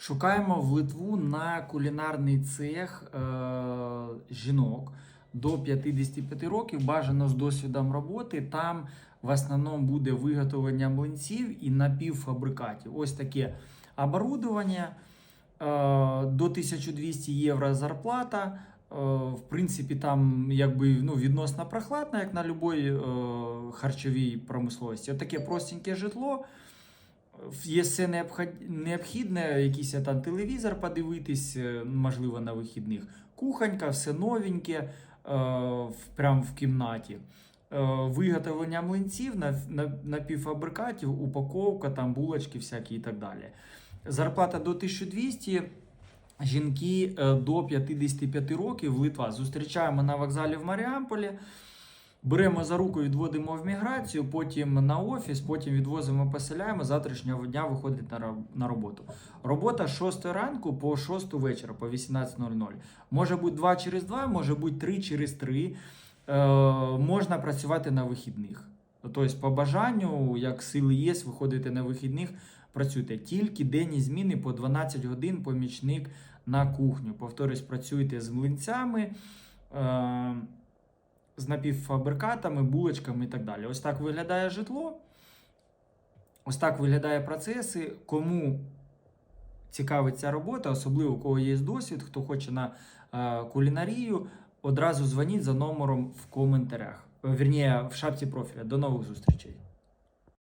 Шукаємо в Литву на кулінарний цех е, жінок до 55 років, бажано з досвідом роботи. Там в основному буде виготовлення млинців і напівфабрикатів. Ось таке оборудовання. Е, до 1200 євро зарплата. Е, В принципі, там якби ну, відносно прохладно, як на будь-якій е, харчовій промисловості. Таке простеньке житло. Є все необхідне, якийсь там телевізор подивитись, е, можливо, на вихідних. Кухонька, все новеньке, е, в- прямо в кімнаті. Е, Виготовлення млинців, на- на- напівфабрикатів, упаковка, там булочки всякі і так далі. Зарплата до 1200, жінки е, до 55 років, Литва. Зустрічаємо на вокзалі в Маріамполі. Беремо за руку, відводимо в міграцію, потім на офіс, потім відвозимо, поселяємо. Завтрашнього дня виходить на роботу. Робота з 6 ранку по 6 вечора, по 18.00. Може бути 2 через 2, може бути 3 через 3. Е, можна працювати на вихідних. Тобто, по бажанню, як сили є, виходите на вихідних, працюйте. Тільки денні зміни по 12 годин помічник на кухню. Повторюсь, працюйте з млинцями. Е, з напівфабрикатами, булочками і так далі. Ось так виглядає житло. Ось так виглядає процеси. Кому цікавить ця робота, особливо у кого є досвід, хто хоче на е, кулінарію, одразу дзвоніть за номером в коментарях. Вірніше, в шапці профіля. До нових зустрічей.